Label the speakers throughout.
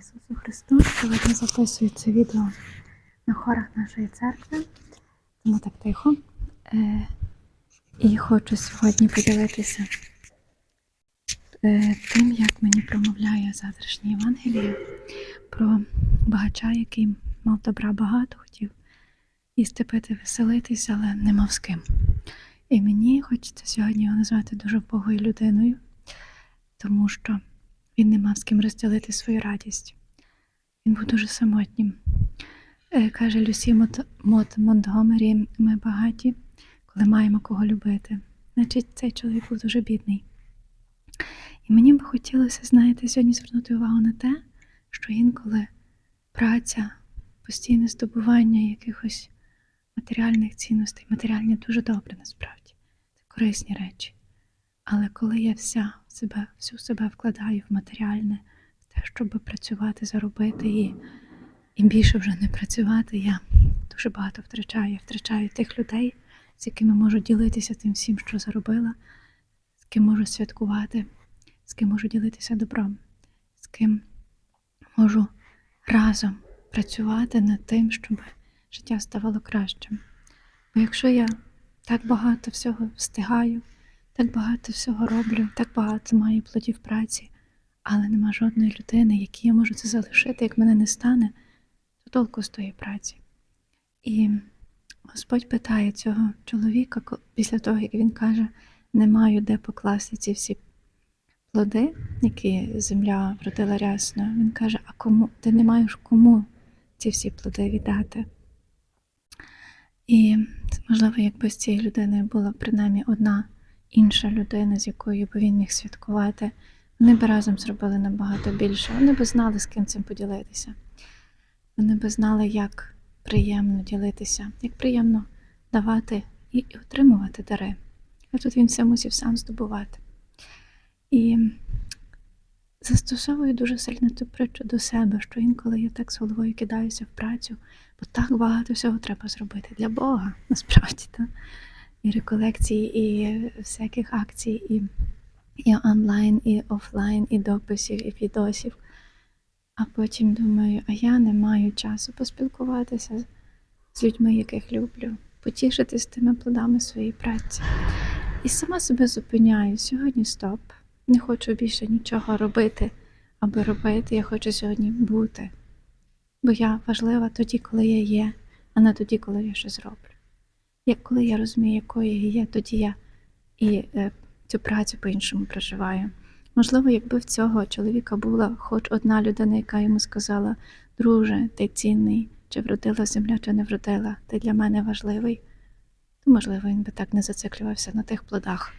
Speaker 1: Ісусу Христу! Сьогодні записую це відео на хорах нашої церкви, тому так тихо. Е, і хочу сьогодні поділитися е, тим, як мені промовляє завтрашнє Євангеліє про багача, який мав добра багато, хотів їсти, пити, веселитися, але не мав з ким. І мені хочеться сьогодні його назвати дуже вбогою людиною, тому що він не мав з ким розділити свою радість. Він був дуже самотнім. Е, Каже Люсі Мот, Мот Монтгомері, ми багаті, коли маємо кого любити. Значить, цей чоловік був дуже бідний. І мені б хотілося, знаєте, сьогодні звернути увагу на те, що інколи праця, постійне здобування якихось матеріальних цінностей, матеріальні дуже добре насправді, це корисні речі. Але коли я вся себе, всю себе вкладаю в матеріальне, в те, щоб працювати, заробити і, і більше вже не працювати, я дуже багато втрачаю. Я втрачаю тих людей, з якими можу ділитися тим всім, що заробила, з ким можу святкувати, з ким можу ділитися добром, з ким можу разом працювати над тим, щоб життя ставало кращим. Бо якщо я так багато всього встигаю, так багато всього роблю, так багато маю плодів праці, але нема жодної людини, якій я можу це залишити, як мене не стане, то толку з тої праці. І Господь питає цього чоловіка після того, як він каже, не маю де покласти ці всі плоди, які земля вродила рясно. Він каже: А кому ти не маєш кому ці всі плоди віддати? І можливо, якби з цією людиною була принаймні одна інша людина, з якою б він міг святкувати, вони б разом зробили набагато більше. Вони б знали, з ким цим поділитися. Вони б знали, як приємно ділитися, як приємно давати і, отримувати дари. А тут він все мусив сам здобувати. І застосовую дуже сильно цю притчу до себе, що інколи я так з головою кидаюся в працю, бо так багато всього треба зробити для Бога, насправді. Та? І реколекції, і всяких акцій, і, і онлайн, і офлайн, і дописів, і відосів. А потім думаю, а я не маю часу поспілкуватися з- людьми, яких люблю, потішитись тими плодами своєї праці. І сама себе зупиняю. Сьогодні стоп. Не хочу більше нічого робити, аби робити. Я хочу сьогодні бути. Бо я важлива тоді, коли я є, а не тоді, коли я щось роблю. Як коли я розумію, якою є, тоді я і е, цю працю по-іншому проживаю. Можливо, якби в цього чоловіка була хоч одна людина, яка йому сказала: друже, ти цінний, чи вродила земля, чи не вродила, ти для мене важливий, то можливо він би так не зациклювався на тих плодах.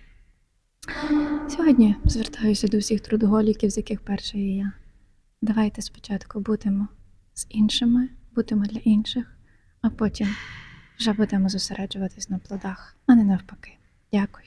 Speaker 1: Сьогодні звертаюся до всіх трудоголіків, з яких перша є я. Давайте спочатку будемо з іншими, будемо для інших, а потім вже будемо зосереджуватись на плодах, а не навпаки. Дякую.